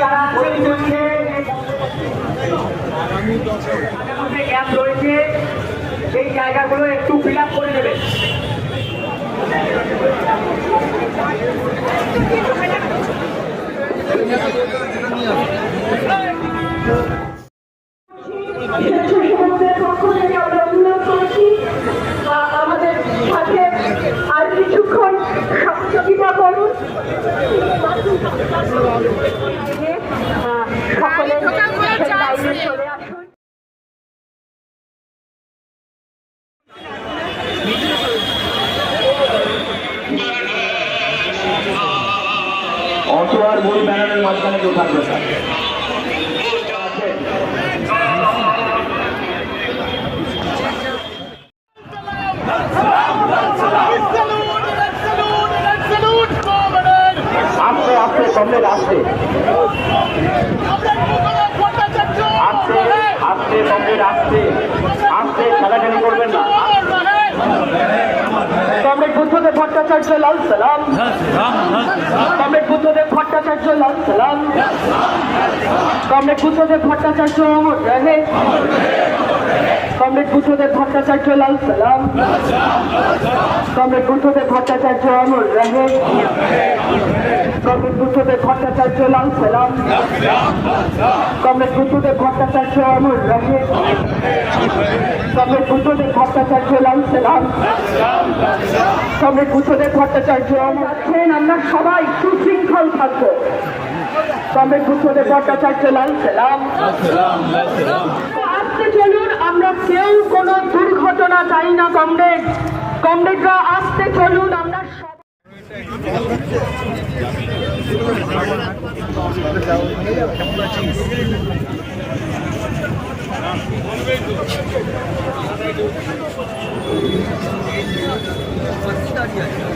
যারা করছে রয়েছে, সেই জায়গাগুলো একটু ফিল আপ করে দেবে। আমাদের সাথে আর কিছুক্ষণ সহযোগিতা করুন। আর বই ব্যানারের মাঝখানে কেউ থাকবে না। আস্তে আস্তে সামনে আসতে আস্তে আস্তে সামনে আসতে আস্তে ঠেলাঠেলি করবেন না। কমরেড বুদ্ধদেব ভট্টাচার্য লাল সালাম। কমরেড বুদ্ধদেব ভট্টাচার্য লাল সালাম। কমরেড বুদ্ধদেব ভট্টাচার্য অমর রহে। কমরেড বুদ্ধদেব ভট্টাচার্য লাল সালাম। কমরেড বুদ্ধদেব ভট্টাচার্য অমর রহে। কমরেড বুদ্ধদেব ভট্টাচার্য লাল সালাম। কমরেড বুদ্ধদেব ভট্টাচার্য অমর রহে। কমরেড বুদ্ধদেব ভট্টাচার্য লাল সালাম। কমরেড বুদ্ধদেব ভট্টাচার্য। আছেন আমরা সবাই সুশৃঙ্খল থাকব। কমরেড বুদ্ধদেব ভট্টাচার্য, লাল সালাম। আসতে চলুন, আমরা কেউ কোনো দুর্ঘটনা চাই না কমরেড। কমরেডরা আসতে চলুন, আমরা সবাই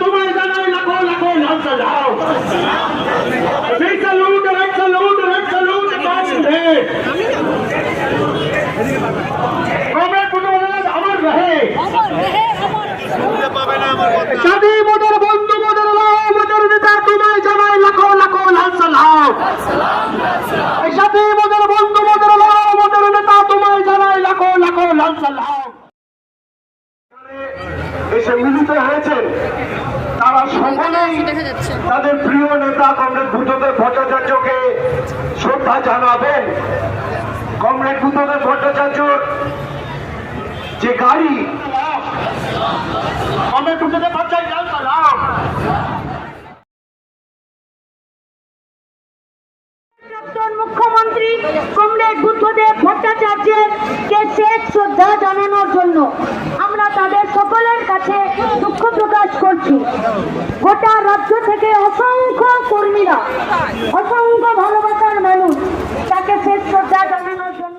তোমায় জানাই লাখো লাখো লাল সালাম সেই salute red salute red salute বান্ধে কমরেড বুদ্ধদেব আমার রহে সাথী মোটর বন্ধু হয়েছেন তারা সকলেই তাদের প্রিয় নেতা কমরেড বুদ্ধদেব ভট্টাচার্যকে শ্রদ্ধা জানাবেন। কমরেড বুদ্ধদেব ভট্টাচার্যর যে গাড়ি মুখ্যমন্ত্রী কমরেড বুদ্ধদেব ভট্টাচার্যের কে শেষ শ্রদ্ধা জানানোর জন্য আমরা তাদের সকলের কাছে দুঃখ প্রকাশ করছি। গোটা রাজ্য থেকে অসংখ্য কর্মীরা অসংখ্য ভালোবাসার মানুষ তাকে শেষ শ্রদ্ধা জানানোর জন্য